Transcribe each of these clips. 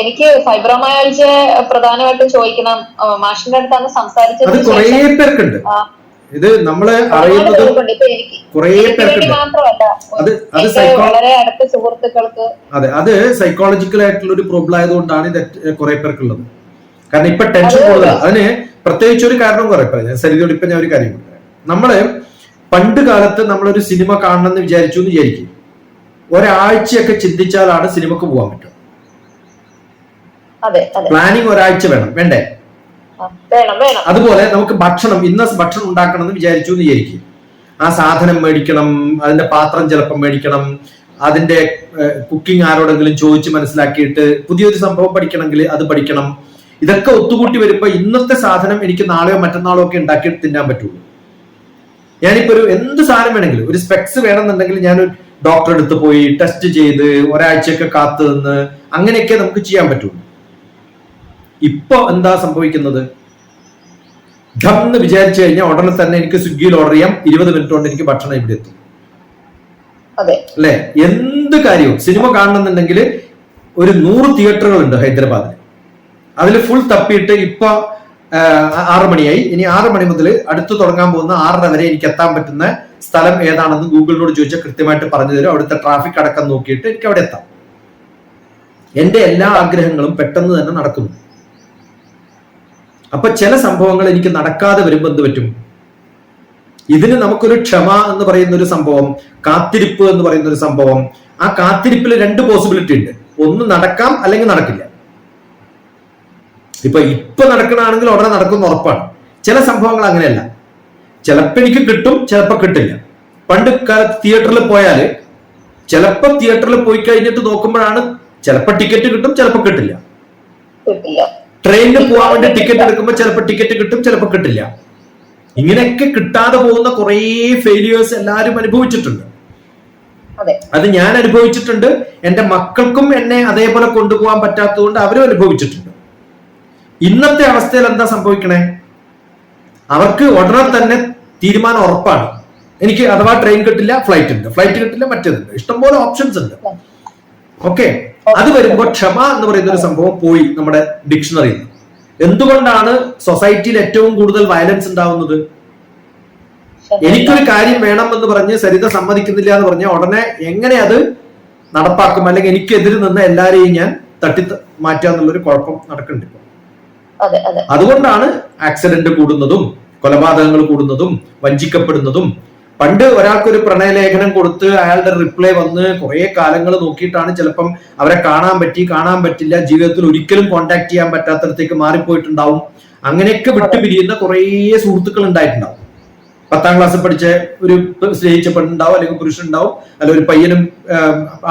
എനിക്ക് ഫൈബ്രോമയോളജിയെ പ്രധാനമായിട്ടും ചോദിക്കണം. മാഷിന്റെ അടുത്താണ് സംസാരിച്ചത്. കുറേ പേർക്കുണ്ട്. ഇത് നമ്മൾ അറിയുന്നത് കുറേ പേർക്കുണ്ട്. അത് അത് വളരെ അടുത്ത സുഹൃത്തുക്കൾക്ക് അതെ അത് സൈക്കോളജിക്കൽ ആയിട്ടുള്ള ഒരു പ്രോബ്ലം ആയതുകൊണ്ടാണ് ഇത് കുറെ പേർക്കുള്ളത്. കാരണം ഇപ്പൊ ടെൻഷൻ കൂടുതലാണ് അതിന് പ്രത്യേകിച്ച് ഒരു കാരണം കുറെ പറയാം. സരിതയോട് ഇപ്പൊ ഞാൻ ഒരു കാര്യം പറയാം. നമ്മൾ പണ്ട് കാലത്ത് നമ്മളൊരു സിനിമ കാണണം എന്ന് വിചാരിച്ചു എന്ന് വിചാരിക്കും. ഒരാഴ്ചയൊക്കെ ചിന്തിച്ചാലാണ് സിനിമക്ക് പോകാൻ പറ്റും പ്ലാനിങ് ഒരാഴ്ച വേണം വേണ്ടേ? അതുപോലെ നമുക്ക് ഭക്ഷണം ഇന്ന ഭക്ഷണം ഉണ്ടാക്കണം എന്ന് വിചാരിച്ചു എന്ന് വിചാരിക്കും. ആ സാധനം മേടിക്കണം അതിന്റെ പാത്രം ചിലപ്പം മേടിക്കണം അതിന്റെ കുക്കിംഗ് ആരോടെങ്കിലും ചോദിച്ച് മനസ്സിലാക്കിയിട്ട് പുതിയൊരു സംഭവം പഠിക്കണമെങ്കിൽ അത് പഠിക്കണം. ഇതൊക്കെ ഒത്തുകൂട്ടി വരുമ്പോ ഇന്നത്തെ സാധനം എനിക്ക് നാളെയോ മറ്റന്നാളോ ഒക്കെ ഉണ്ടാക്കി തിന്നാൻ പറ്റുള്ളൂ. ഞാനിപ്പോ ഒരു എന്ത് സാധനം വേണമെങ്കിലും ഒരു സ്പെക്സ് വേണമെന്നുണ്ടെങ്കിൽ ഞാൻ ഡോക്ടറെ അടുത്ത് പോയി ടെസ്റ്റ് ചെയ്ത് ഒരാഴ്ചയൊക്കെ കാത്തു നിന്ന് അങ്ങനെയൊക്കെ നമുക്ക് ചെയ്യാൻ പറ്റുള്ളൂ. ഇപ്പൊ എന്താ സംഭവിക്കുന്നത്? ഘം എന്ന് വിചാരിച്ചു കഴിഞ്ഞാൽ ഉടനെ തന്നെ എനിക്ക് സ്വിഗ്ഗിയിൽ ഓർഡർ ചെയ്യാം. ഇരുപത് മിനിറ്റ് കൊണ്ട് എനിക്ക് ഭക്ഷണം ഇവിടെ എത്തും. അല്ലെ? എന്ത് കാര്യവും സിനിമ കാണണമെന്നുണ്ടെങ്കിൽ ഒരു നൂറ് തിയേറ്ററുകൾ ഉണ്ട് ഹൈദരാബാദിൽ അതിൽ ഫുൾ തപ്പിയിട്ട് ഇപ്പൊ ആറ് മണിയായി. ഇനി ആറ് മണി മുതൽ അടുത്ത് തുടങ്ങാൻ പോകുന്ന ആറര വരെ എനിക്ക് എത്താൻ പറ്റുന്ന സ്ഥലം ഏതാണെന്ന് ഗൂഗിളിനോട് ചോദിച്ചാൽ കൃത്യമായിട്ട് പറഞ്ഞു തരും. അവിടുത്തെ ട്രാഫിക് അടക്കം നോക്കിയിട്ട് എനിക്ക് അവിടെ എത്താം. എന്റെ എല്ലാ ആഗ്രഹങ്ങളും പെട്ടെന്ന് തന്നെ നടക്കുന്നു. അപ്പൊ ചില സംഭവങ്ങൾ എനിക്ക് നടക്കാതെ വരുമ്പോൾ എന്ത് പറ്റും? ഇതിന് നമുക്കൊരു ക്ഷമ എന്ന് പറയുന്ന ഒരു സംഭവം കാത്തിരിപ്പ് എന്ന് പറയുന്ന ഒരു സംഭവം ആ കാത്തിരിപ്പിൽ രണ്ട് പോസിബിലിറ്റി ഉണ്ട്. ഒന്ന് നടക്കാം അല്ലെങ്കിൽ നടക്കില്ല. ഇപ്പൊ ഇപ്പൊ നടക്കണാണെങ്കിൽ ഉടനെ നടക്കുന്ന ഉറപ്പാണ്. ചില സംഭവങ്ങൾ അങ്ങനെയല്ല. ചിലപ്പോൾ എനിക്ക് കിട്ടും ചിലപ്പോൾ കിട്ടില്ല. പണ്ട് കാലത്ത് തിയേറ്ററിൽ പോയാൽ ചിലപ്പോൾ തിയേറ്ററിൽ പോയി കഴിഞ്ഞിട്ട് നോക്കുമ്പോഴാണ് ചിലപ്പോൾ ടിക്കറ്റ് കിട്ടും ചിലപ്പോ കിട്ടില്ല. കിട്ടില്ല. ട്രെയിനിൽ പോകാൻ വേണ്ടി ടിക്കറ്റ് എടുക്കുമ്പോൾ ചിലപ്പോൾ ടിക്കറ്റ് കിട്ടും ചിലപ്പോൾ കിട്ടില്ല. ഇങ്ങനെയൊക്കെ കിട്ടാതെ പോകുന്ന കുറേ ഫെയിലിയേഴ്സ് എല്ലാവരും അനുഭവിച്ചിട്ടുണ്ട്. അതെ. ഞാൻ അനുഭവിച്ചിട്ടുണ്ട്. എന്റെ മക്കൾക്കും എന്നെ അതേപോലെ കൊണ്ടുപോകാൻ പറ്റാത്തതുകൊണ്ട് അവരും അനുഭവിച്ചിട്ടുണ്ട്. ഇന്നത്തെ അവസ്ഥയിൽ എന്താ സംഭവിക്കണേ? അവർക്ക് ഉടനെ തന്നെ തീരുമാനം ഉറപ്പാണ്. എനിക്ക് അഥവാ ട്രെയിൻ കിട്ടില്ല ഫ്ലൈറ്റ് ഉണ്ട്. ഫ്ലൈറ്റ് കിട്ടില്ല മറ്റേതുണ്ട്. ഇഷ്ടംപോലെ ഓപ്ഷൻസ് ഉണ്ട്. ഓക്കെ. അത് വരുമ്പോ ക്ഷമ എന്ന് പറയുന്ന ഒരു സംഭവം പോയി നമ്മുടെ ഡിക്ഷണറിയിൽ. എന്തുകൊണ്ടാണ് സൊസൈറ്റിയിൽ ഏറ്റവും കൂടുതൽ വയലൻസ് ഉണ്ടാവുന്നത്? എനിക്കൊരു കാര്യം വേണം എന്ന് പറഞ്ഞ് സരിത സമ്മതിക്കുന്നില്ല എന്ന് പറഞ്ഞാൽ ഉടനെ എങ്ങനെ അത് നടപ്പാക്കും? അല്ലെങ്കിൽ എനിക്കെതിരെ നിന്ന് എല്ലാരെയും ഞാൻ തട്ടി മാറ്റുക എന്നുള്ളൊരു കുഴപ്പം നടക്കുന്നുണ്ട് അതെ അതെ. അതുകൊണ്ടാണ് ആക്സിഡന്റ് കൂടുന്നതും കൊലപാതകങ്ങൾ കൂടുന്നതും വഞ്ചിക്കപ്പെടുന്നതും പണ്ട് ഒരാൾക്കൊരു പ്രണയലേഖനം കൊടുത്ത് അയാളുടെ റിപ്ലൈ വന്ന് കുറെ കാലങ്ങൾ നോക്കിയിട്ടാണ് ചിലപ്പം അവരെ കാണാൻ പറ്റി കാണാൻ പറ്റില്ല ജീവിതത്തിൽ ഒരിക്കലും കോണ്ടാക്ട് ചെയ്യാൻ പറ്റാത്തടത്തേക്ക് മാറിപ്പോയിട്ടുണ്ടാവും. അങ്ങനെയൊക്കെ വിട്ടുപിരിയുന്ന കുറേ സുഹൃത്തുക്കൾ ഉണ്ടായിട്ടുണ്ടാവും. പത്താം ക്ലാസ്സിൽ പഠിച്ച ഒരു സ്നേഹിച്ച പെണ്ണുണ്ടാവും അല്ലെങ്കിൽ പുരുഷനുണ്ടാവും അല്ല ഒരു പയ്യനും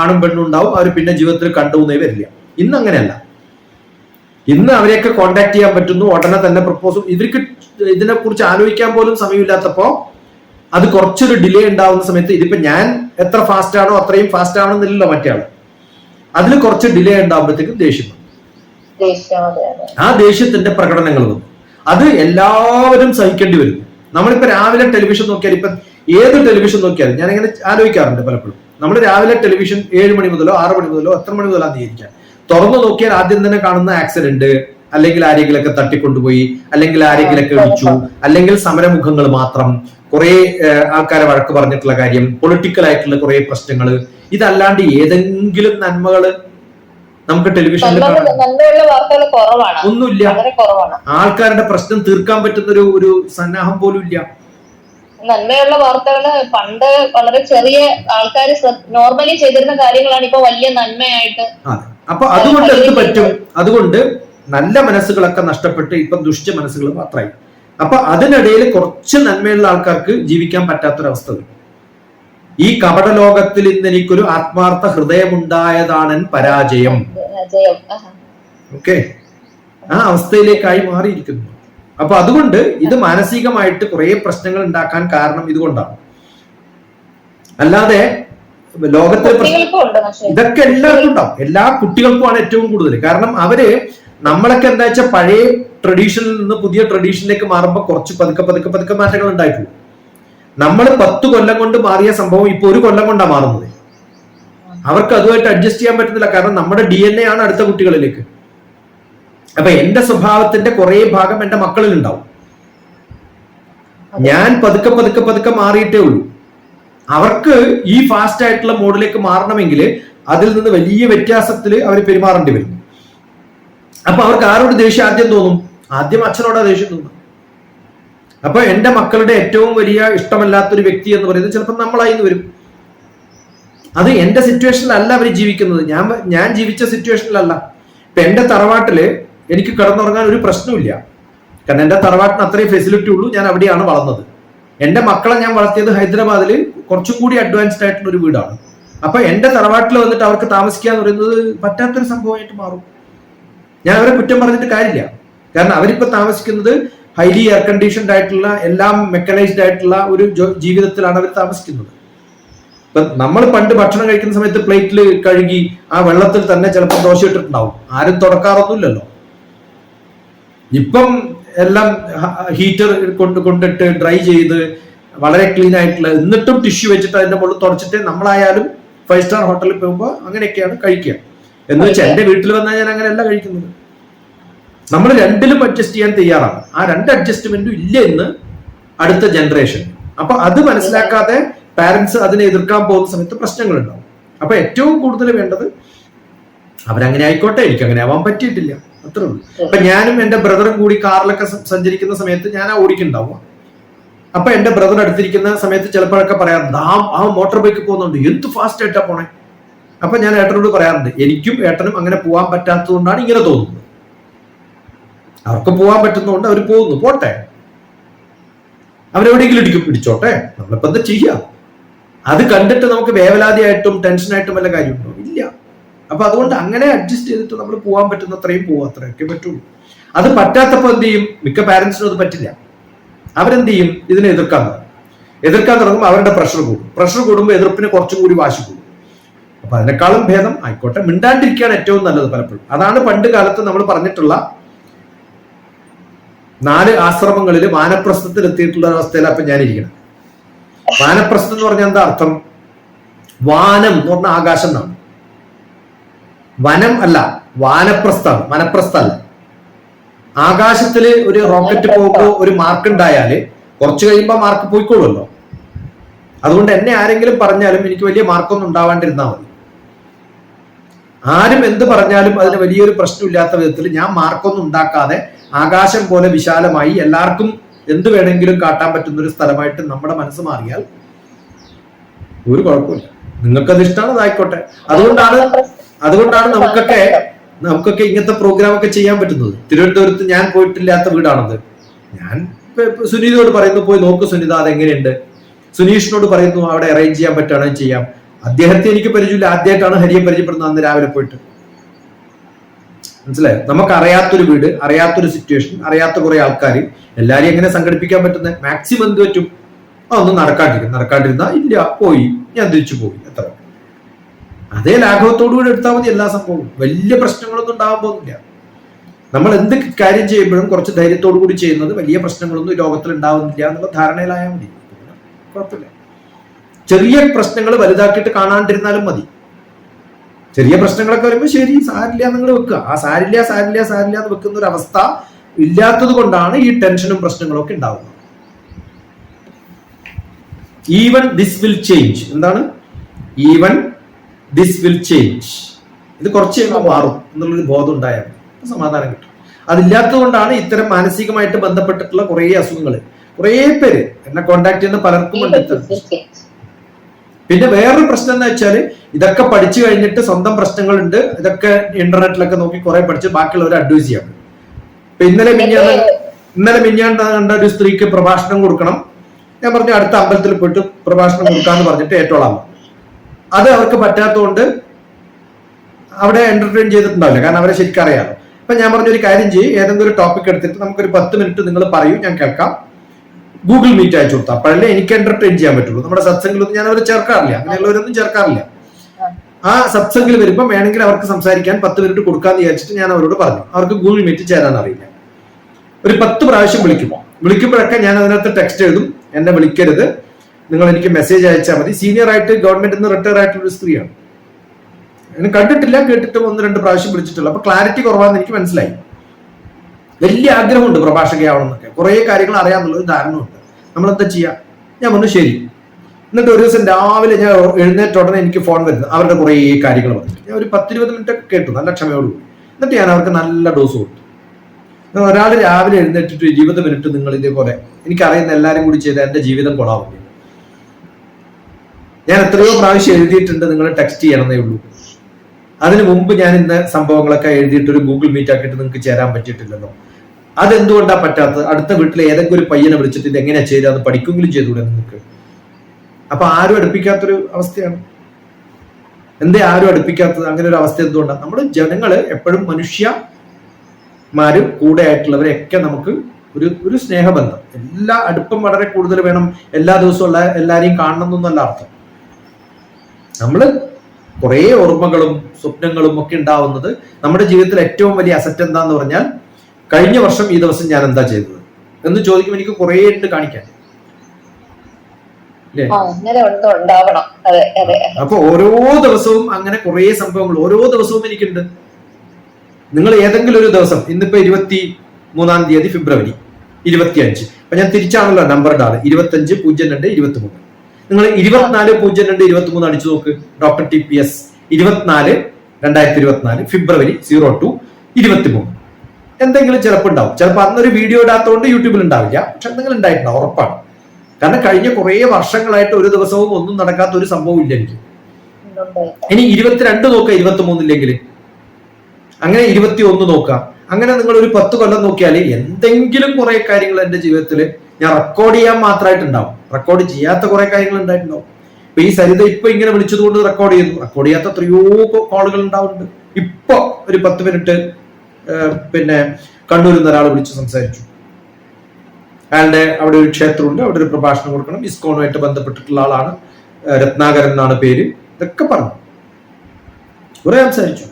ആണും പെണ്ണും ഉണ്ടാവും അവർ പിന്നെ ജീവിതത്തിൽ കണ്ടുപോകുന്നേ വരില്ല. ഇന്ന് അങ്ങനെയല്ല. ഇന്ന് അവരെയൊക്കെ കോണ്ടാക്ട് ചെയ്യാൻ പറ്റുന്നു ഉടനെ തന്നെ പ്രപ്പോസും ഇവർക്ക് ഇതിനെ കുറിച്ച് ആലോചിക്കാൻ പോലും സമയമില്ലാത്തപ്പോ അത് കുറച്ചൊരു ഡിലേ ഉണ്ടാവുന്ന സമയത്ത് ഇതിപ്പോ ഞാൻ എത്ര ഫാസ്റ്റ് ആണോ അത്രയും ഫാസ്റ്റ് ആണെന്നില്ലല്ലോ മറ്റേ ആൾ അതിൽ കുറച്ച് ഡിലേ ഉണ്ടാകുമ്പോഴത്തേക്കും ദേഷ്യം ആ ദേഷ്യത്തിന്റെ പ്രകടനങ്ങൾ വന്നു അത് എല്ലാവരും സഹിക്കേണ്ടി വരും. നമ്മളിപ്പോ രാവിലെ ടെലിവിഷൻ നോക്കിയാൽ ഇപ്പൊ ഏത് ടെലിവിഷൻ നോക്കിയാലും ഞാൻ ഇങ്ങനെ ആലോചിക്കാറുണ്ട് പലപ്പോഴും. നമ്മൾ രാവിലെ ടെലിവിഷൻ ഏഴ് മണി മുതലോ ആറ് മണി മുതലോ എത്ര മണി മുതലാന്ന് ജീവിക്കാൻ തുറന്നു നോക്കിയാൽ ആദ്യം തന്നെ കാണുന്ന ആക്സിഡന്റ് അല്ലെങ്കിൽ ആരെങ്കിലൊക്കെ തട്ടിക്കൊണ്ടുപോയി അല്ലെങ്കിൽ ആരെങ്കിലൊക്കെ വിളിച്ചു അല്ലെങ്കിൽ സമരമുഖങ്ങൾ മാത്രം കുറെ ആൾക്കാരെ വഴക്ക് പറഞ്ഞിട്ടുള്ള കാര്യം പൊളിറ്റിക്കൽ ആയിട്ടുള്ള കുറെ പ്രശ്നങ്ങൾ ഇതല്ലാണ്ട് ഏതെങ്കിലും നന്മകൾ നമുക്ക് ടെലിവിഷനിൽ ഒന്നുമില്ല. ആൾക്കാരുടെ പ്രശ്നം തീർക്കാൻ പറ്റുന്ന ഒരു ഒരു സന്നാഹം പോലും ഇല്ല. നന്മയുള്ള വാർത്തകൾ പണ്ട് വളരെ ചെറിയ ആൾക്കാർ നോർമലി ചെയ്തിരുന്ന കാര്യങ്ങളാണ് ഇപ്പൊ വലിയ നന്മയായിട്ട് അപ്പൊ അതുകൊണ്ട് എന്ത് പറ്റും? അതുകൊണ്ട് നല്ല മനസ്സുകളൊക്കെ നഷ്ടപ്പെട്ട് ഇപ്പൊ ദുഷ്ട മനസ്സുകൾ മാത്രമായി. അപ്പൊ അതിനിടയിൽ കുറച്ച് നന്മയുള്ള ആൾക്കാർക്ക് ജീവിക്കാൻ പറ്റാത്തൊരവസ്ഥ വരും. ഈ കപടലോകത്തിൽ ഇന്ന് എനിക്കൊരു ആത്മാർത്ഥ ഹൃദയമുണ്ടായതാണ് പരാജയം. ജയം ഓക്കെ. ആ അവസ്ഥയിലേക്കായി മാറിയിരിക്കുന്നു. അപ്പൊ അതുകൊണ്ട് ഇത് മാനസികമായിട്ട് കുറെ പ്രശ്നങ്ങൾ ഉണ്ടാക്കാൻ കാരണം ഇതുകൊണ്ടാണ്. അല്ലാതെ ലോകത്തെ ഇതൊക്കെ എല്ലാവർക്കും ഉണ്ടാവും. എല്ലാ കുട്ടികൾക്കുമാണ് ഏറ്റവും കൂടുതൽ. കാരണം അവർ നമ്മളൊക്കെ എന്താ വെച്ചാൽ പഴയ ട്രഡീഷനിൽ നിന്ന് പുതിയ ട്രഡീഷനിലേക്ക് മാറുമ്പോൾ കുറച്ച് പതുക്കെ പതുക്കെ പതുക്കെ മാറ്റങ്ങൾ ഉണ്ടായിട്ടുള്ളൂ നമ്മൾ പത്ത് കൊല്ലം കൊണ്ട് മാറിയ സംഭവം ഇപ്പൊ ഒരു കൊല്ലം കൊണ്ടാണ് മാറുന്നത്. അവർക്ക് അതുമായിട്ട് അഡ്ജസ്റ്റ് ചെയ്യാൻ പറ്റുന്നില്ല. കാരണം നമ്മുടെ ഡി എൻ എ ആണ് അടുത്ത കുട്ടികളിലേക്ക്. അപ്പൊ എന്റെ സ്വഭാവത്തിന്റെ കുറെ ഭാഗം എന്റെ മക്കളിൽ ഉണ്ടാവും ഞാൻ പതുക്കെ പതുക്കെ പതുക്കെ മാറിയിട്ടേ ഉള്ളൂ. അവർക്ക് ഈ ഫാസ്റ്റ് ആയിട്ടുള്ള മോഡിലേക്ക് മാറണമെങ്കിൽ അതിൽ നിന്ന് വലിയ വ്യത്യാസത്തിൽ അവർ പെരുമാറേണ്ടി വരും. അപ്പൊ അവർക്ക് ആരോട് ദേഷ്യം ആദ്യം തോന്നും? ആദ്യം അച്ഛനോടാ ദേഷ്യം തോന്നും അപ്പൊ എന്റെ മക്കളുടെ ഏറ്റവും വലിയ ഇഷ്ടമല്ലാത്തൊരു വ്യക്തി എന്ന് പറയുന്നത് ചിലപ്പോൾ നമ്മളായി വരും. അത് എന്റെ സിറ്റുവേഷനിലല്ല അവർ ജീവിക്കുന്നത്. ഞാൻ ഞാൻ ജീവിച്ച സിറ്റുവേഷനിലല്ല. ഇപ്പൊ എന്റെ തറവാട്ടിൽ എനിക്ക് കിടന്നുറങ്ങാൻ ഒരു പ്രശ്നമില്ല കാരണം എന്റെ തറവാട്ടിന് അത്രയും ഫെസിലിറ്റി ഉള്ളൂ ഞാൻ അവിടെയാണ് വളർന്നത്. എന്റെ മക്കളെ ഞാൻ വളർത്തിയത് ഹൈദരാബാദിൽ കുറച്ചും കൂടി അഡ്വാൻസ്ഡ് ആയിട്ടുള്ള ഒരു വീടാണ്. അപ്പൊ എന്റെ തറവാട്ടിൽ വന്നിട്ട് അവർക്ക് താമസിക്കുക എന്ന് പറയുന്നത് പറ്റാത്തൊരു സംഭവമായിട്ട് മാറും. ഞാൻ അവരെ കുറ്റം പറഞ്ഞിട്ട് കാര്യമില്ല. കാരണം അവരിപ്പോ താമസിക്കുന്നത് ഹൈലി എയർ കണ്ടീഷൻഡ് ആയിട്ടുള്ള എല്ലാം മെക്കനൈസ്ഡ് ആയിട്ടുള്ള ഒരു ജീവിതത്തിലാണ് അവർ താമസിക്കുന്നത്. ഇപ്പൊ നമ്മൾ പണ്ട് ഭക്ഷണം കഴിക്കുന്ന സമയത്ത് പ്ലേറ്റിൽ കഴുകി ആ വെള്ളത്തിൽ തന്നെ ചിലപ്പോൾ ദോശ ഇട്ടിട്ടുണ്ടാവും. ആരും തുടക്കാറൊന്നുമില്ലല്ലോ ഇപ്പം എല്ലാം ഹീറ്റർ കൊണ്ട് കൊണ്ടിട്ട് ഡ്രൈ ചെയ്ത് വളരെ ക്ലീൻ ആയിട്ടുള്ള എന്നിട്ടും ടിഷ്യൂ വെച്ചിട്ട് അതിന്റെ മുകളിൽ തുടച്ചിട്ട് നമ്മളായാലും ഫൈവ് സ്റ്റാർ ഹോട്ടലിൽ പോകുമ്പോൾ അങ്ങനെയൊക്കെയാണ് കഴിക്കുക. എന്ന് വെച്ചാൽ എന്റെ വീട്ടിൽ വന്നാൽ ഞാൻ അങ്ങനെയല്ല കഴിക്കുന്നത്. നമ്മൾ രണ്ടിലും അഡ്ജസ്റ്റ് ചെയ്യാൻ തയ്യാറാണ്. ആ രണ്ട് അഡ്ജസ്റ്റ്മെന്റും ഇല്ല എന്ന് അടുത്ത ജനറേഷൻ അപ്പൊ അത് മനസ്സിലാക്കാതെ പാരന്റ്സ് അതിനെ എതിർക്കാൻ പോകുന്ന സമയത്ത് പ്രശ്നങ്ങൾ ഉണ്ടാവും അപ്പൊ ഏറ്റവും കൂടുതൽ വേണ്ടത് അവരങ്ങനെ ആയിക്കോട്ടെ എനിക്ക് അങ്ങനെ ആവാൻ പറ്റിയിട്ടില്ല. അത്രേ ഉള്ളൂ. അപ്പൊ ഞാനും എന്റെ ബ്രദറും കൂടി കാറിലൊക്കെ സഞ്ചരിക്കുന്ന സമയത്ത് ഞാൻ ആ ഓടിക്കുന്നുണ്ടാവുക അപ്പൊ എന്റെ ബ്രദർ അടുത്തിരിക്കുന്ന സമയത്ത് ചിലപ്പോഴൊക്കെ പറയാറുണ്ട് ആ ആ മോട്ടോർ ബൈക്ക് പോകുന്നുണ്ട്. എന്ത് ഫാസ്റ്റ് ആയിട്ടാ പോണേ? അപ്പൊ ഞാൻ ഏട്ടനോട് പറയാറുണ്ട് എനിക്കും ഏട്ടനും അങ്ങനെ പോകാൻ പറ്റാത്തതുകൊണ്ടാണ് ഇങ്ങനെ തോന്നുന്നത്. അവർക്ക് പോകാൻ പറ്റുന്നതുകൊണ്ട് അവർ പോകുന്നു പോട്ടെ. അവരെവിടെയെങ്കിലും ഇടിക്കും പിടിച്ചോട്ടെ നമ്മളിപ്പോ എന്താ ചെയ്യാം? അത് കണ്ടിട്ട് നമുക്ക് വേവലാതിയായിട്ടും ടെൻഷനായിട്ടും വല്ല കാര്യമുണ്ടോ? ഇല്ല. അപ്പൊ അതുകൊണ്ട് അങ്ങനെ അഡ്ജസ്റ്റ് ചെയ്തിട്ട് നമ്മൾ പോകാൻ പറ്റുന്ന അത്രയും പോവാം അത്രയൊക്കെ പറ്റുള്ളൂ. അത് പറ്റാത്തപ്പോ എന്ത് ചെയ്യും? മിക്ക പാരന്റ്സിനും അത് പറ്റില്ല. അവരെന്ത് ചെയ്യും? ഇതിനെ എതിർക്കാൻ തുടങ്ങും. എതിർക്കാൻ തുടങ്ങുമ്പോൾ അവരുടെ പ്രഷർ കൂടും. പ്രഷർ കൂടുമ്പോൾ എതിർപ്പിന് കുറച്ചും കൂടി വാശി കൂടും. അപ്പൊ അതിനേക്കാളും ഭേദം ആയിക്കോട്ടെ. മിണ്ടാണ്ടിരിക്കുകയാണ് ഏറ്റവും നല്ലത് പലപ്പോഴും. അതാണ് പണ്ട് കാലത്ത് നമ്മൾ പറഞ്ഞിട്ടുള്ള നാല് ആശ്രമങ്ങളിൽ വാനപ്രസ്ഥത്തിൽ എത്തിയിട്ടുള്ള അവസ്ഥയിൽ അപ്പൊ ഞാനിരിക്കണം വാനപ്രസ്ഥം എന്ന് പറഞ്ഞാൽ എന്താ അർത്ഥം? വാനം എന്ന് പറഞ്ഞ ആകാശം എന്നാണ്. വനം അല്ല വാനപ്രസ്ഥാണ് വനപ്രസ്ഥല്ല. ആകാശത്തിൽ ഒരു റോക്കറ്റ് പോകുമ്പോൾ ഒരു മാർക്ക് ഉണ്ടായാൽ കുറച്ച് കഴിയുമ്പോൾ മാർക്ക് പോയിക്കോളുമല്ലോ. അതുകൊണ്ട് എന്നെ ആരെങ്കിലും പറഞ്ഞാലും എനിക്ക് വലിയ മാർക്കൊന്നും ഉണ്ടാവാണ്ടിരുന്നാൽ മതി. ആരും എന്ത് പറഞ്ഞാലും അതിന് വലിയൊരു പ്രശ്നമില്ലാത്ത വിധത്തിൽ ഞാൻ മാർക്കൊന്നും ഉണ്ടാക്കാതെ ആകാശം പോലെ വിശാലമായി എല്ലാവർക്കും എന്ത് വേണമെങ്കിലും കാട്ടാൻ പറ്റുന്ന ഒരു സ്ഥലമായിട്ട് നമ്മുടെ മനസ്സ് മാറിയാൽ ഒരു കുഴപ്പമില്ല. നിങ്ങൾക്കത് ഇഷ്ടമാണ് അതായിക്കോട്ടെ അതുകൊണ്ടാണ് അതുകൊണ്ടാണ് നമുക്കൊക്കെ നമുക്കൊക്കെ ഇങ്ങനത്തെ പ്രോഗ്രാം ഒക്കെ ചെയ്യാൻ പറ്റുന്നത്. തിരുവനന്തപുരത്ത് ഞാൻ പോയിട്ടില്ലാത്ത വീടാണത്. ഞാൻ സുനീതയോട് പറയുന്നു പോയി നോക്ക് സുനിത അതെങ്ങനെയുണ്ട്? സുനീഷിനോട് പറയുന്നു അവിടെ അറേഞ്ച് ചെയ്യാൻ പറ്റുകയാണെങ്കിൽ ചെയ്യാം. അദ്ദേഹത്തെ എനിക്ക് പരിചയമില്ല. ആദ്യമായിട്ടാണ് ഹരിയെ പരിചയപ്പെടുന്നത് അന്ന് രാവിലെ പോയിട്ട്. മനസ്സിലായോ? നമുക്ക് അറിയാത്തൊരു വീട് അറിയാത്തൊരു സിറ്റുവേഷൻ അറിയാത്ത കുറെ ആൾക്കാർ എല്ലാരെയും എങ്ങനെ സംഘടിപ്പിക്കാൻ പറ്റുന്നത്? മാക്സിമം എന്ത് പറ്റും? അതൊന്നും നടക്കാണ്ടിരിക്കും. നടക്കാണ്ടിരുന്ന ഇല്ല പോയി. ഞാൻ തിരിച്ചു പോയി. എത്ര അതേ ലാഘവത്തോടു കൂടി എടുത്താൽ മതി എല്ലാ സംഭവവും. വലിയ പ്രശ്നങ്ങളൊന്നും ഉണ്ടാവാൻ പോകുന്നില്ല. നമ്മൾ എന്ത് കാര്യം ചെയ്യുമ്പോഴും കുറച്ച് ധൈര്യത്തോടു കൂടി ചെയ്യുന്നത് വലിയ പ്രശ്നങ്ങളൊന്നും ലോകത്തിൽ ഉണ്ടാവുന്നില്ല എന്നുള്ള ധാരണയിലായാൽ മതി. കുഴപ്പമില്ല. ചെറിയ പ്രശ്നങ്ങൾ വലുതാക്കിയിട്ട് കാണാണ്ടിരുന്നാലും മതി. ചെറിയ പ്രശ്നങ്ങളൊക്കെ വരുമ്പോൾ ശരി സാരില്ല നിങ്ങൾ വെക്കുക. ആ സാരില്ല സാരില്ല സാരില്ല എന്ന് വെക്കുന്ന ഒരു അവസ്ഥ ഇല്ലാത്തത് കൊണ്ടാണ് ഈ ടെൻഷനും പ്രശ്നങ്ങളും ഒക്കെ ഉണ്ടാവുന്നത്. ഈവൻ ദിസ് വിൽ ചേഞ്ച് എന്താണ്? ഈവൻ ദിസ് വിൽ ചേഞ്ച് ഇത് കുറച്ച് കഴിയുമ്പോൾ മാറും എന്നുള്ളൊരു ബോധം ഉണ്ടായാൽ സമാധാനം കിട്ടും. അതില്ലാത്തത് കൊണ്ടാണ് ഇത്തരം മാനസികമായിട്ട് ബന്ധപ്പെട്ടിട്ടുള്ള കുറേ അസുഖങ്ങൾ കുറേ പേര് എന്നെ കോണ്ടാക്ട് ചെയ്യുന്ന പലർക്കും ഉണ്ട് പിന്നെ വേറൊരു പ്രശ്നം എന്ന് വെച്ചാൽ ഇതൊക്കെ പഠിച്ചു കഴിഞ്ഞിട്ട് സ്വന്തം പ്രശ്നങ്ങളുണ്ട്. ഇതൊക്കെ ഇന്റർനെറ്റിലൊക്കെ നോക്കി കുറെ പഠിച്ച് ബാക്കിയുള്ളവരെ അഡ്വൈസ് ചെയ്യാം. ഇപ്പൊ ഇന്നലെ മിഞ്ഞാന്ന് ഇന്നലെ മിന്നാണ്ട് കണ്ട ഒരു സ്ത്രീക്ക് പ്രഭാഷണം കൊടുക്കണം. ഞാൻ പറഞ്ഞു അടുത്ത അമ്പലത്തിൽ പോയിട്ട് പ്രഭാഷണം കൊടുക്കാന്ന് പറഞ്ഞിട്ട് ഏറ്റോളാം. അത് അവർക്ക് പറ്റാത്തതുകൊണ്ട് അവിടെ എന്റർടൈൻ ചെയ്തിട്ടുണ്ടാവില്ല. കാരണം അവരെ ശരിക്കും അറിയാം അപ്പൊ ഞാൻ പറഞ്ഞ ഒരു കാര്യം ചെയ്യും. ഏതെങ്കിലും ഒരു ടോപ്പിക് എടുത്തിട്ട് നമുക്കൊരു പത്ത് മിനിറ്റ് നിങ്ങൾ പറയൂ. ഞാൻ കേൾക്കാം. ഗൂഗിൾ മീറ്റ് അയച്ചു കൊടുത്താൽ അപ്പോഴല്ലേ എനിക്ക് എന്റർടൈൻ ചെയ്യാൻ പറ്റുള്ളൂ. നമ്മുടെ സത്സംഗിലൊന്നും ഞാൻ അവരെ ചേർക്കാറില്ല. അങ്ങനെയുള്ളവരൊന്നും ചേർക്കാറില്ല. ആ സത്സംഗിൽ വരുമ്പോൾ വേണമെങ്കിൽ അവർക്ക് സംസാരിക്കാൻ പത്ത് മിനിറ്റ് കൊടുക്കാന്ന് വിചാരിച്ചിട്ട് ഞാൻ അവരോട് പറഞ്ഞു. അവർക്ക് ഗൂഗിൾ മീറ്റ് ചേരാൻ അറിയില്ല ഒരു പത്ത് പ്രാവശ്യം വിളിക്കുമ്പോൾ വിളിക്കുമ്പോഴൊക്കെ ഞാൻ അതിനകത്ത് ടെക്സ്റ്റ് എഴുതും. എന്നെ വിളിക്കരുത്. നിങ്ങൾ എനിക്ക് മെസ്സേജ് അയച്ചാൽ മതി. സീനിയർ ആയിട്ട് ഗവൺമെന്റിൽ നിന്ന് റിട്ടയർ ആയിട്ടുള്ള ഒരു സ്ത്രീയാണ്. ഞാൻ കണ്ടിട്ടില്ല കേട്ടിട്ട് ഒന്ന് രണ്ട് പ്രാവശ്യം വിളിച്ചിട്ടുള്ളൂ. അപ്പൊ ക്ലാരിറ്റി കുറവാന്ന് എനിക്ക് മനസ്സിലായി. വലിയ ആഗ്രഹമുണ്ട് പ്രഭാഷകയാവണം എന്നൊക്കെ കുറേ കാര്യങ്ങൾ അറിയാമെന്നുള്ള ഒരു ധാരണയുണ്ട്. നമ്മൾ എന്താ ചെയ്യാ? ഞാൻ പറഞ്ഞു ശരി. എന്നിട്ട് ഒരു ദിവസം രാവിലെ ഞാൻ എഴുന്നേറ്റ ഉടനെ എനിക്ക് ഫോൺ വരുന്നത്. അവരുടെ കുറേ കാര്യങ്ങൾ പറഞ്ഞു ഞാൻ ഒരു പത്തിരുപത് മിനിറ്റ് കേട്ടു. നല്ല ക്ഷമയോട് എന്നിട്ട് ഞാൻ അവർക്ക് നല്ല ഡോസ് കൊടുത്തു. ഒരാൾ രാവിലെ എഴുന്നേറ്റിട്ട് ഇരുപത് മിനിറ്റ് നിങ്ങൾ ഇതേപോലെ എനിക്കറിയുന്ന എല്ലാവരും കൂടി ചെയ്ത എന്റെ ജീവിതം കൊള്ളാവും ഞാൻ എത്രയോ പ്രാവശ്യം എഴുതിയിട്ടുണ്ട് നിങ്ങൾ ടെക്സ്റ്റ് ചെയ്യണമെന്നേ ഉള്ളൂ. അതിനു മുമ്പ് ഞാൻ ഇന്ന സംഭവങ്ങളൊക്കെ എഴുതിയിട്ട് ഒരു ഗൂഗിൾ മീറ്റ് ആക്കിയിട്ട് നിങ്ങൾക്ക് ചേരാൻ പറ്റിയിട്ടില്ലല്ലോ. അതെന്തുകൊണ്ടാ പറ്റാത്തത്? അടുത്ത വീട്ടിലെ ഏതെങ്കിലും ഒരു പയ്യനെ വിളിച്ചിട്ട് ഇത് എങ്ങനെയാ ചെയ്യുക അത് പഠിക്കുമെങ്കിലും ചെയ്തുകൂടെ നിങ്ങൾക്ക്? അപ്പൊ ആരും അടുപ്പിക്കാത്തൊരു അവസ്ഥയാണ്. എന്തേ ആരും അടുപ്പിക്കാത്തത്? അങ്ങനെ ഒരു അവസ്ഥ എന്തുകൊണ്ടാണ് നമ്മൾ ജനങ്ങൾ എപ്പോഴും മനുഷ്യമാരും കൂടെ ആയിട്ടുള്ളവരെയൊക്കെ നമുക്ക് ഒരു ഒരു സ്നേഹബന്ധം. എല്ലാ അടുപ്പം വളരെ കൂടുതൽ വേണം. എല്ലാ ദിവസവും ഉള്ള എല്ലാരെയും കാണണം എന്നൊന്നല്ല അർത്ഥം. നമ്മൾ കുറേ ഓർമ്മകളും സ്വപ്നങ്ങളും ഒക്കെ ഉണ്ടാവുന്നത് നമ്മുടെ ജീവിതത്തിൽ ഏറ്റവും വലിയ അസറ്റ് എന്താന്ന് പറഞ്ഞാൽ കഴിഞ്ഞ വർഷം ഈ ദിവസം ഞാൻ എന്താ ചെയ്തത്? എന്ന് ചോദിക്കുമ്പോൾ എനിക്ക് കുറേ ഉണ്ട് കാണിക്കാൻ. അപ്പൊ ഓരോ ദിവസവും അങ്ങനെ കുറേ സംഭവങ്ങൾ ഓരോ ദിവസവും എനിക്കുണ്ട്. നിങ്ങൾ ഏതെങ്കിലും ഒരു ദിവസം ഇന്നിപ്പോ ഇരുപത്തി മൂന്നാം തീയതി ഫെബ്രുവരി ഇരുപത്തി അഞ്ച് അപ്പൊ ഞാൻ തിരിച്ചാണല്ലോ നമ്പർ ഇടാറ്. ഇരുപത്തഞ്ച് പൂജ്യം രണ്ട് ഇരുപത്തി മൂന്ന് നിങ്ങൾ ഇരുപത്തിനാല് പൂജ്യം രണ്ട് ഇരുപത്തി മൂന്ന് അടിച്ചു നോക്ക്. Doctor T P S. ഇരുപത്തിനാല് രണ്ടായിരത്തി ഇരുപത്തിനാല് ഫെബ്രുവരി സീറോ ടു ഇരുപത്തി മൂന്ന് എന്തെങ്കിലും ചിലപ്പോൾ ഉണ്ടാവും. ചിലപ്പോൾ അന്നൊരു വീഡിയോ ഇടാത്തതുകൊണ്ട് യൂട്യൂബിൽ ഉണ്ടാവില്ല. പക്ഷെ എന്തെങ്കിലും ഉണ്ടായിട്ടുണ്ടാവും ഉറപ്പാണ്. കാരണം കഴിഞ്ഞ കുറേ വർഷങ്ങളായിട്ട് ഒരു ദിവസവും ഒന്നും നടക്കാത്ത ഒരു സംഭവം ഇല്ല എനിക്ക്. ഇനി ഇരുപത്തിരണ്ട് നോക്കുക ഇരുപത്തി മൂന്നില്ലെങ്കിൽ അങ്ങനെ ഇരുപത്തി ഒന്ന് നോക്കുക. അങ്ങനെ നിങ്ങൾ ഒരു പത്ത് കൊല്ലം നോക്കിയാൽ എന്തെങ്കിലും കുറെ കാര്യങ്ങൾ എന്റെ ജീവിതത്തിൽ ഞാൻ റെക്കോർഡ് ചെയ്യാൻ മാത്രമായിട്ടുണ്ടാവും റെക്കോർഡ് ചെയ്യാത്ത കുറെ കാര്യങ്ങൾ ഉണ്ടായിട്ടുണ്ടാവും. ഇപ്പൊ ഈ സരിത ഇപ്പൊ ഇങ്ങനെ വിളിച്ചതുകൊണ്ട് റെക്കോർഡ് ചെയ്യുന്നു. റെക്കോർഡ് ചെയ്യാത്ത എത്രയോ കോളുകൾ ഉണ്ടാവുന്നുണ്ട്. ഇപ്പൊ ഒരു പത്ത് മിനിറ്റ് പിന്നെ കണ്ണൂരിൽ നിന്ന് ഒരാൾ വിളിച്ച് സംസാരിച്ചു. അയാളുടെ അവിടെ ഒരു ക്ഷേത്രമുണ്ട് അവിടെ ഒരു പ്രഭാഷണം കൊടുക്കണം. ഇസ്കോണുമായിട്ട് ബന്ധപ്പെട്ടിട്ടുള്ള ആളാണ് രത്നാകരൻ എന്നാണ് പേര്. ഇതൊക്കെ പറഞ്ഞു. കുറെ സംസാരിച്ചു.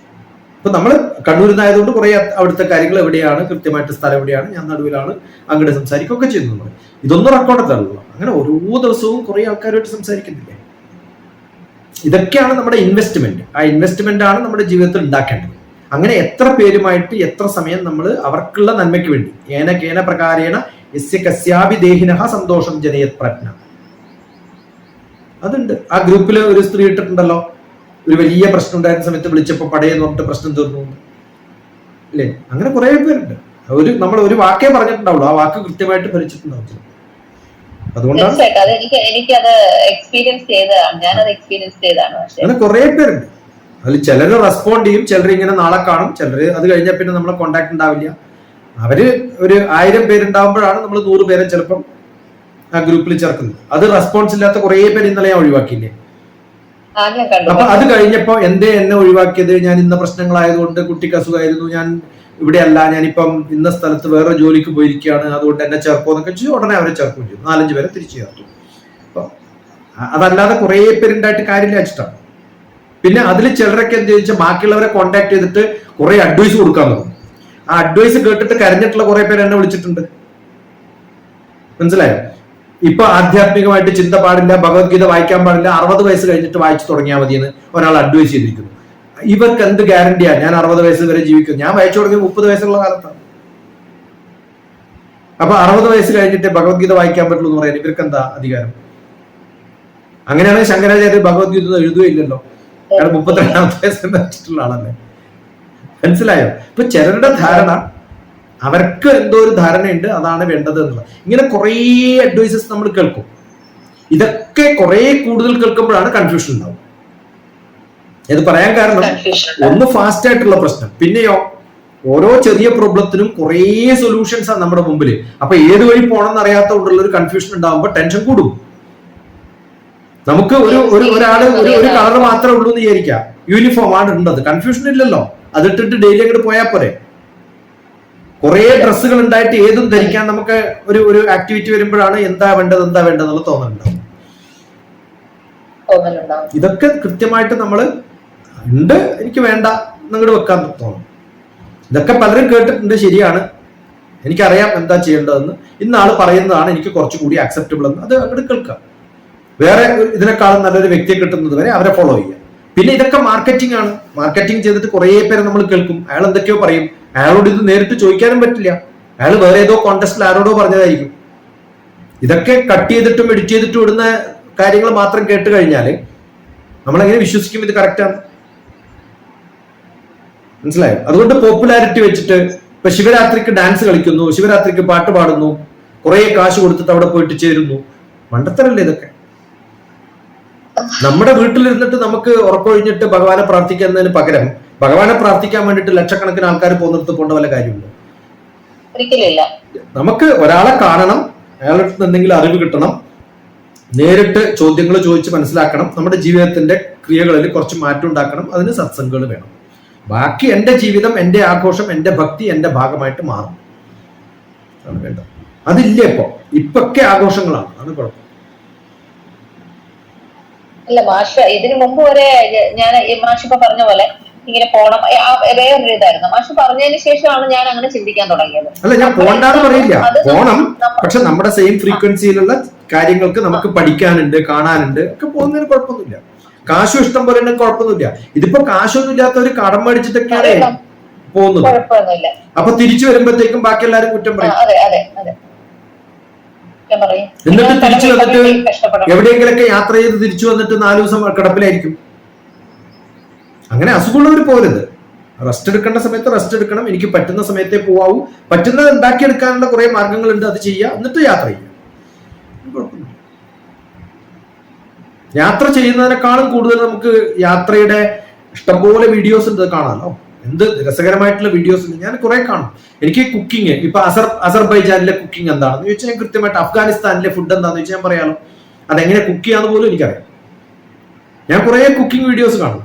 ഇപ്പൊ നമ്മൾ കണ്ണൂരിൽ നിന്നായതുകൊണ്ട് കുറെ അവിടുത്തെ കാര്യങ്ങൾ എവിടെയാണ് കൃത്യമായിട്ട് സ്ഥലം എവിടെയാണ് ഞാൻ നടുവിലാണ് അങ്ങോട്ട് സംസാരിക്കുകയൊക്കെ ചെയ്യുന്നു നമ്മൾ ഇതൊന്നും റെക്കോർഡത്തല്ലോ അങ്ങനെ ഓരോ ദിവസവും കുറെ ആൾക്കാരുമായിട്ട് സംസാരിക്കുന്നില്ലേ? ഇതൊക്കെയാണ് നമ്മുടെ ഇൻവെസ്റ്റ്മെന്റ് ആ ഇൻവെസ്റ്റ്മെന്റ് ആണ് നമ്മുടെ ജീവിതത്തിൽ ഉണ്ടാക്കേണ്ടത്. അങ്ങനെ എത്ര പേരുമായിട്ട് എത്ര സമയം നമ്മൾ അവർക്കുള്ള നന്മയ്ക്ക് വേണ്ടി? ഏന കേന പ്രകാരേണ യസ്യ കസ്യാഭി ദേഹിനഹ സന്തോഷം ജനയത് പ്രജ്ഞ. അതുണ്ട്. ആ ഗ്രൂപ്പിൽ ഒരു സ്ത്രീ ഇട്ടിട്ടുണ്ടല്ലോ. ഒരു വലിയ പ്രശ്നം ഉണ്ടായിരുന്ന സമയത്ത് വിളിച്ചപ്പോൾ പടയെന്ന് പറഞ്ഞിട്ട് പ്രശ്നം തീർന്നു. അല്ലേ അങ്ങനെ കുറെ പേരുണ്ട്. ഒരു നമ്മൾ ഒരു വാക്കേ പറഞ്ഞിട്ടുണ്ടാവുള്ളൂ. ആ വാക്ക് കൃത്യമായിട്ട് ഭരിച്ചിട്ടുണ്ടാവും അതുകൊണ്ടാണ് എനിക്ക് എക്സ്പീരിയൻസ് ചെയ്തതാണ്. ഞാനത് എക്സ്പീരിയൻസ് ചെയ്തതാണ് അങ്ങനെ കുറെ പേരുണ്ട്. അതിൽ ചിലർ റെസ്പോണ്ട് ചെയ്യും ചിലർ ഇങ്ങനെ നാളെ കാണും ചിലർ അത് കഴിഞ്ഞാൽ പിന്നെ നമ്മളെ കോണ്ടാക്ട് ഉണ്ടാവില്ല. അവർ ഒരു ആയിരം പേരുണ്ടാവുമ്പോഴാണ് നമ്മൾ നൂറ് പേരെ ചിലപ്പം ആ ഗ്രൂപ്പിൽ ചേർക്കുന്നത്. അത് റെസ്പോൺസ് ഇല്ലാത്ത കുറെ പേര് ഇന്നലെ ഞാൻ ഒഴിവാക്കിയില്ലേ? അപ്പൊ അത് കഴിഞ്ഞപ്പോ എന്തേ എന്നെ ഒഴിവാക്കിയത്? ഞാൻ ഇന്ന പ്രശ്നങ്ങളായതുകൊണ്ട് കുട്ടിക്ക് അസുഖമായിരുന്നു ഞാൻ ഇവിടെ അല്ല ഞാനിപ്പം ഇന്ന സ്ഥലത്ത് വേറെ ജോലിക്ക് പോയിരിക്കുകയാണ് അതുകൊണ്ട് എന്നെ ചേർക്കോ എന്നൊക്കെ ചെയ്തു ഉടനെ അവരെ ചേർക്കുകയും ചെയ്തു. നാലഞ്ച് പേരെ തിരിച്ചു ചേർത്തു. അപ്പൊ അതല്ലാതെ കുറെ പേരുണ്ടായിട്ട് കാര്യമില്ല വെച്ചിട്ടാണ് പിന്നെ അതിൽ ചിലരൊക്കെ എന്ത് ചോദിച്ചാൽ ബാക്കിയുള്ളവരെ കോണ്ടാക്ട് ചെയ്തിട്ട് കുറെ അഡ്വൈസ് കൊടുക്കാൻ തോന്നും ആ അഡ്വൈസ് കേട്ടിട്ട് കരഞ്ഞിട്ടുള്ള കുറെ പേര് എന്നെ വിളിച്ചിട്ടുണ്ട്. മനസ്സിലായോ? ഇപ്പൊ ആധ്യാത്മികമായിട്ട് ചിന്ത പാടില്ല ഭഗവത്ഗീത വായിക്കാൻ പാടില്ല അറുപത് വയസ്സ് കഴിഞ്ഞിട്ട് വായിച്ചു തുടങ്ങിയാൽ മതിയെന്ന് ഒരാൾ അഡ്വൈസ് ചെയ്തിരിക്കുന്നു. ഇവർക്ക് എന്ത് ഗ്യാരണ്ടിയാ ഞാൻ അറുപത് വയസ്സ് വരെ ജീവിക്കും ഞാൻ വായിച്ചു തുടങ്ങിയ മുപ്പത് വയസ്സുള്ള കാലത്താണ്. അപ്പൊ അറുപത് വയസ്സ് കഴിഞ്ഞിട്ട് ഭഗവത്ഗീത വായിക്കാൻ പറ്റുള്ളൂ എന്ന് പറയാൻ ഇവർക്ക് എന്താ അധികാരം? അങ്ങനെയാണെങ്കിൽ ശങ്കരാചാര്യ ഭഗവത്ഗീത എഴുതുകയില്ലല്ലോ. അയാൾ മുപ്പത്തിരണ്ടാമത്തെ വയസ്സിൽ വെച്ചിട്ടുള്ള ആളല്ലേ? മനസ്സിലായോ? ഇപ്പൊ ചിലരുടെ ധാരണ അവർക്ക് എന്തോ ഒരു ധാരണയുണ്ട് അതാണ് വേണ്ടത് എന്നുള്ളത്. ഇങ്ങനെ കുറേ അഡ്വൈസസ് നമ്മൾ കേൾക്കും. ഇതൊക്കെ കുറെ കൂടുതൽ കേൾക്കുമ്പോഴാണ് കൺഫ്യൂഷൻ ഉണ്ടാവും ഇത് പറയാൻ കാരണം ഒന്ന് ഫാസ്റ്റ് ആയിട്ടുള്ള പ്രശ്നം. പിന്നെയോ ഓരോ ചെറിയ പ്രോബ്ലത്തിനും കുറേ സൊല്യൂഷൻസ് ആണ് നമ്മുടെ മുമ്പിൽ അപ്പൊ ഏത് വഴി പോകണം അറിയാത്ത കൊണ്ടുള്ള ഒരു കൺഫ്യൂഷൻ ഉണ്ടാകുമ്പോൾ ടെൻഷൻ കൂടും. നമുക്ക് ഒരു ഒരു ഒരാൾ ഒരു ഒരു കളർ മാത്രമേ ഉള്ളൂ എന്ന് വിചാരിക്കാം യൂണിഫോം ആണ് ഉണ്ടത് കൺഫ്യൂഷൻ ഇല്ലല്ലോ. അതിട്ടിട്ട് ഡെയിലി അങ്ങോട്ട് പോയാൽ പോരെ. കുറേ ഡ്രസ്സുകൾ ഉണ്ടായിട്ട് ഏതും ധരിക്കാൻ നമുക്ക് ഒരു ഒരു ആക്ടിവിറ്റി വരുമ്പോഴാണ് എന്താ വേണ്ടത് എന്താ വേണ്ടതെന്നുള്ള തോന്നലുണ്ടാവും. ഇതൊക്കെ കൃത്യമായിട്ട് നമ്മൾ ഉണ്ട് എനിക്ക് വേണ്ട എന്നങ്ങോട്ട് വെക്കാൻ തോന്നും. ഇതൊക്കെ പലരും കേട്ടിട്ടുണ്ട് ശരിയാണ്. എനിക്കറിയാം എന്താ ചെയ്യേണ്ടതെന്ന്. ഇന്നാൾ പറയുന്നതാണ് എനിക്ക് കുറച്ചുകൂടി ആക്സെപ്റ്റബിൾ എന്ന്. അത് അങ്ങോട്ട് കേൾക്കാം. വേറെ ഇതിനേക്കാളും നല്ലൊരു വ്യക്തിയെ കിട്ടുന്നത് വരെ അവരെ ഫോളോ ചെയ്യുക. പിന്നെ ഇതൊക്കെ മാർക്കറ്റിംഗ് ആണ്. മാർക്കറ്റിംഗ് ചെയ്തിട്ട് കുറേ പേരെ നമ്മൾ കേൾക്കും. അയാൾ എന്തൊക്കെയോ പറയും. അയാളോട് ഇത് നേരിട്ട് ചോദിക്കാനും പറ്റില്ല. അയാൾ വേറെ ഏതോ കോണ്ടസ്റ്റിൽ ആരോടോ പറഞ്ഞതായിരിക്കും. ഇതൊക്കെ കട്ട് ചെയ്തിട്ടും എഡിറ്റ് ചെയ്തിട്ടും ഇടുന്ന കാര്യങ്ങൾ മാത്രം കേട്ട് കഴിഞ്ഞാൽ നമ്മളെങ്ങനെ വിശ്വസിക്കും ഇത് കറക്റ്റാണ് മനസ്സിലായോ? അതുകൊണ്ട് പോപ്പുലാരിറ്റി വെച്ചിട്ട് ഇപ്പൊ ശിവരാത്രിക്ക് ഡാൻസ് കളിക്കുന്നു ശിവരാത്രിക്ക് പാട്ട് പാടുന്നു കുറെ കാശ് കൊടുത്തിട്ട് അവിടെ പോയിട്ട് ചേരുന്നു. മണ്ടത്തരല്ലേ ഇതൊക്കെ? നമ്മുടെ വീട്ടിലിരുന്നിട്ട് നമുക്ക് ഉറപ്പൊഴിഞ്ഞിട്ട് ഭഗവാനെ പ്രാർത്ഥിക്കുന്നതിന് പകരം ഭഗവാനെ പ്രാർത്ഥിക്കാൻ വേണ്ടിട്ട് ലക്ഷക്കണക്കിന് ആൾക്കാർ പോകുന്നിടത്ത് പോകേണ്ട വല്ല കാര്യമുണ്ട്? ഒരിക്കലില്ല നമുക്ക് ഒരാളെ കാണണം അയാളുടെ എന്തെങ്കിലും അറിവ് കിട്ടണം നേരിട്ട് ചോദ്യങ്ങൾ ചോദിച്ച് മനസ്സിലാക്കണം നമ്മുടെ ജീവിതത്തിന്റെ ക്രിയകളിൽ കുറച്ച് മാറ്റം ഉണ്ടാക്കണം അതിന് സത്സംഗങ്ങൾ വേണം. ബാക്കി എന്റെ ജീവിതം എന്റെ ആഘോഷം എന്റെ ഭക്തി എന്റെ ഭാഗമായിട്ട് മാറും. അതാണ് വേണ്ടത്. അതില്ല ഇപ്പൊ. ഇപ്പൊക്കെ ആഘോഷങ്ങളാണ്. അത് കുഴപ്പം അല്ല മാഷ ഇതിനു മുമ്പ് വരെ ഞാൻ മാഷ് ഇപ്പൊ പറഞ്ഞ പോലെ ഇങ്ങനെ പോണം. വേറൊരു ഇതായിരുന്നു. മാഷ് പറഞ്ഞതിന് ശേഷമാണ് ഞാൻ അങ്ങനെ ചിന്തിക്കാൻ തുടങ്ങിയത്. അല്ല ഞാൻ പോണ്ടാന്ന് പറയില്ല. പോണം. പക്ഷെ നമ്മുടെ സെയിം ഫ്രീക്വൻസിയിലുള്ള കാര്യങ്ങൾക്ക് നമുക്ക് പഠിക്കാനുണ്ട് കാണാനുണ്ട്. ഒക്കെ പോകുന്നതിന് കുഴപ്പമൊന്നുമില്ല. കാശും ഇഷ്ടം പോലെ തന്നെ കുഴപ്പമൊന്നുമില്ല. ഇതിപ്പോ കാശൊന്നും ഒരു കടം മേടിച്ചിട്ടൊക്കെയാണ്. പോകുന്നത്. അപ്പൊ തിരിച്ചു വരുമ്പോഴത്തേക്കും ബാക്കി എല്ലാരും കുറ്റം പറയും. ഞാൻ പറയും. എന്നിട്ട് തിരിച്ചു വന്നിട്ട് എവിടെയെങ്കിലൊക്കെ യാത്ര ചെയ്ത് തിരിച്ചു വന്നിട്ട് നാല് ദിവസം കിടപ്പിലായിരിക്കും. അങ്ങനെ അസുഖമുള്ളവർ പോരുത് റെസ്റ്റ് എടുക്കേണ്ട സമയത്ത് റെസ്റ്റ് എടുക്കണം. എനിക്ക് പറ്റുന്ന സമയത്തേ പോവാവൂ. പറ്റുന്നത് ഉണ്ടാക്കിയെടുക്കാനുള്ള കുറെ മാർഗങ്ങളുണ്ട്. അത് ചെയ്യുക. എന്നിട്ട് യാത്ര ചെയ്യുക. യാത്ര ചെയ്യുന്നതിനേക്കാളും കൂടുതൽ നമുക്ക് യാത്രയുടെ ഇഷ്ടംപോലെ വീഡിയോസ് ഉണ്ട്. കാണാമല്ലോ. എന്ത് രസകരമായിട്ടുള്ള വീഡിയോസ് ഞാൻ കുറെ കാണും. എനിക്ക് കുക്കിംഗ് ഇപ്പൊ അസർ അസർബൈജാനിലെ കുക്കിംഗ് എന്താണെന്ന് ചോദിച്ചാൽ ഞാൻ കൃത്യമായിട്ട് അഫ്ഗാനിസ്ഥാനിലെ ഫുഡ് എന്താണെന്ന് ചോദിച്ചാൽ ഞാൻ പറയാലോ. അതെങ്ങനെ കുക്ക് ചെയ്യാന്ന് പോലും എനിക്കറിയാം. ഞാൻ കുറെ കുക്കിംഗ് വീഡിയോസ് കാണും.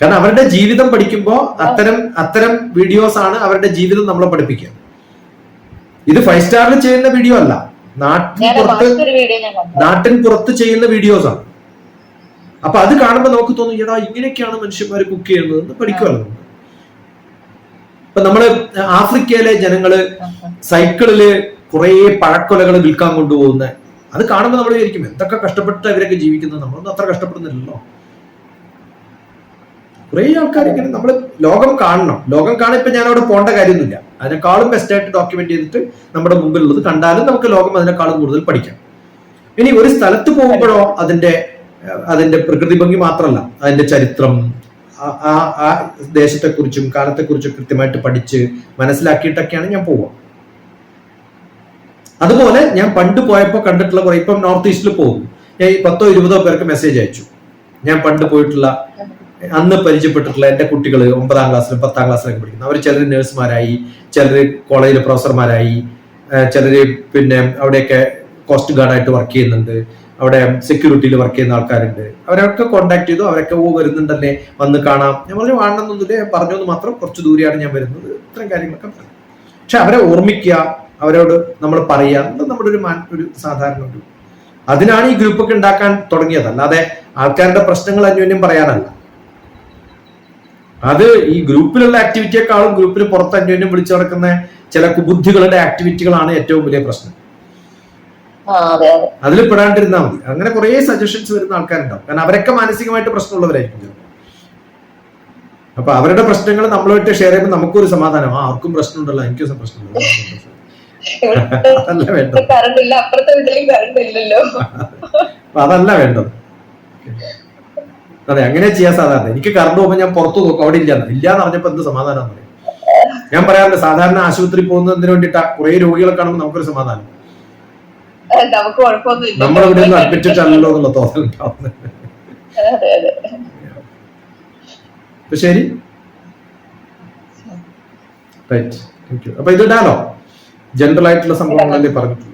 കാരണം അവരുടെ ജീവിതം പഠിക്കുമ്പോൾ അത്തരം അത്തരം വീഡിയോസ് ആണ് അവരുടെ ജീവിതം നമ്മളെ പഠിപ്പിക്കുക. ഇത് ഫൈവ് സ്റ്റാറിൽ ചെയ്യുന്ന വീഡിയോ അല്ല. നാട്ടിൻ പുറത്ത് നാട്ടിൻ പുറത്ത് ചെയ്യുന്ന വീഡിയോസ് ആണ്. അപ്പൊ അത് കാണുമ്പോൾ നമുക്ക് തോന്നും എടാ ഇങ്ങനെയൊക്കെയാണ് മനുഷ്യന്മാർ കുക്ക് ചെയ്യുന്നത് എന്ന് പഠിക്കുവാണ് നമുക്ക്. ഇപ്പൊ നമ്മൾ ആഫ്രിക്കയിലെ ജനങ്ങൾ സൈക്കിളിൽ കുറേ പഴക്കൊലകൾ വിൽക്കാൻ കൊണ്ടുപോകുന്നത് അത് കാണുമ്പോൾ നമ്മൾ വിചാരിക്കും എന്തൊക്കെ കഷ്ടപ്പെട്ട് ഇവരൊക്കെ ജീവിക്കുന്നത്? നമ്മളൊന്നും അത്ര കഷ്ടപ്പെടുന്നില്ലല്ലോ. കുറേ ആൾക്കാർ ഇങ്ങനെ നമ്മൾ ലോകം കാണണം. ലോകം കാണാൻ ഇപ്പൊ ഞാൻ അവിടെ പോകേണ്ട കാര്യമൊന്നുമില്ല. അതിനേക്കാളും ബെസ്റ്റ് ആയിട്ട് ഡോക്യുമെന്റ് ചെയ്തിട്ട് നമ്മുടെ മുമ്പിലുള്ളത് കണ്ടാലും നമുക്ക് ലോകം അതിനേക്കാളും കൂടുതൽ പഠിക്കാം. ഇനി ഒരു സ്ഥലത്ത് പോകുമ്പോഴോ അതിന്റെ അതിന്റെ പ്രകൃതി ഭംഗി മാത്രമല്ല അതിന്റെ ചരിത്രം ആ- ആ ദേശത്തെക്കുറിച്ചും കാലത്തെക്കുറിച്ചും കൃത്യമായിട്ട് പഠിച്ച് മനസ്സിലാക്കിയിട്ടൊക്കെയാണ് ഞാൻ പോവുക. അതുപോലെ ഞാൻ പണ്ട് പോയപ്പോൾ കണ്ടിട്ടുള്ള കുറെ ഇപ്പം നോർത്ത് ഈസ്റ്റിൽ പോകും. ഞാൻ ഈ പത്തോ ഇരുപതോ പേർക്ക് മെസ്സേജ് അയച്ചു. ഞാൻ പണ്ട് പോയിട്ടുള്ള അന്ന് പരിചയപ്പെട്ടിട്ടുള്ള എന്റെ കുട്ടികൾ ഒമ്പതാം ക്ലാസ്സിലും പത്താം ക്ലാസ്സിലൊക്കെ പഠിക്കുന്നു. അവർ ചിലർ നേഴ്സുമാരായി ചിലർ കോളേജിലെ പ്രൊഫസർമാരായി ചിലർ പിന്നെ അവിടെയൊക്കെ കോസ്റ്റ് ഗാർഡായിട്ട് വർക്ക് ചെയ്യുന്നുണ്ട്. അവിടെ സെക്യൂരിറ്റിയിൽ വർക്ക് ചെയ്യുന്ന ആൾക്കാരുണ്ട്. അവരൊക്കെ കോണ്ടാക്ട് ചെയ്തു അവരൊക്കെ ഓ വരുന്നുണ്ടല്ലേ വന്ന് കാണാം. ഞാൻ പറഞ്ഞു കാണണമെന്നൊന്നുമില്ല ഞാൻ പറഞ്ഞത് മാത്രം കുറച്ച് ദൂരെയാണ് ഞാൻ വരുന്നത്. ഇത്തരം കാര്യങ്ങളൊക്കെ പറഞ്ഞു. പക്ഷെ അവരെ ഓർമ്മിക്കുക അവരോട് നമ്മൾ പറയുക നമ്മുടെ ഒരു മാൻ ഒരു സാധാരണ ഒരു അതിനാണ് ഈ ഗ്രൂപ്പൊക്കെ ഉണ്ടാക്കാൻ തുടങ്ങിയത്. അല്ലാതെ ആൾക്കാരുടെ പ്രശ്നങ്ങൾ അന്യോന്യം പറയാനല്ല. അത് ഈ ഗ്രൂപ്പിലുള്ള ആക്ടിവിറ്റിയെക്കാളും ഗ്രൂപ്പിന് പുറത്ത് അന്യോന്യം വിളിച്ചു നടക്കുന്ന ചില കുബുദ്ധികളുടെ ആക്ടിവിറ്റികളാണ് ഏറ്റവും വലിയ പ്രശ്നം. അതിൽ പെടാണ്ടിരുന്നാൽ മതി. അങ്ങനെ കുറെ സജഷൻസ് വരുന്ന ആൾക്കാരുണ്ടാവും. കാരണം അവരൊക്കെ മാനസികമായിട്ട് പ്രശ്നമുള്ളവരായിരിക്കും. അപ്പൊ അവരുടെ പ്രശ്നങ്ങൾ നമ്മളുമായിട്ട് ഷെയർ ചെയ്യുമ്പോൾ നമുക്കൊരു സമാധാനം. ആ ആർക്കും പ്രശ്നമുണ്ടല്ലോ എനിക്കും പ്രശ്നമുണ്ടല്ലോ. അതല്ല വേണ്ടത്. അതല്ല വേണ്ടത്. അതെ അങ്ങനെ ചെയ്യാൻ സാധാരണ. എനിക്ക് കറണ്ട് പോകുമ്പോൾ ഞാൻ പുറത്തു നോക്കും. അവിടെ ഇല്ല ഇല്ലാന്ന് പറഞ്ഞപ്പോ എന്ത് സമാധാനം പറയും? ഞാൻ പറയാറുണ്ട് സാധാരണ ആശുപത്രി പോകുന്നതിന് വേണ്ടിയിട്ട് കുറെ രോഗികളെ കാണുമ്പോൾ നമുക്കൊരു സമാധാനം. നമുക്ക് കുഴപ്പമൊന്നുമില്ല നമ്മളിവിടെ അഡ്മിറ്റഡ് എന്നുള്ള തോന്നൽ ശരി? റൈറ്റ് താങ്ക് യു അപ്പൊ ഇത് ഇടാനോ ജനറൽ ആയിട്ടുള്ള സംഭവങ്ങളല്ലേ പറഞ്ഞിട്ടുള്ളൂ.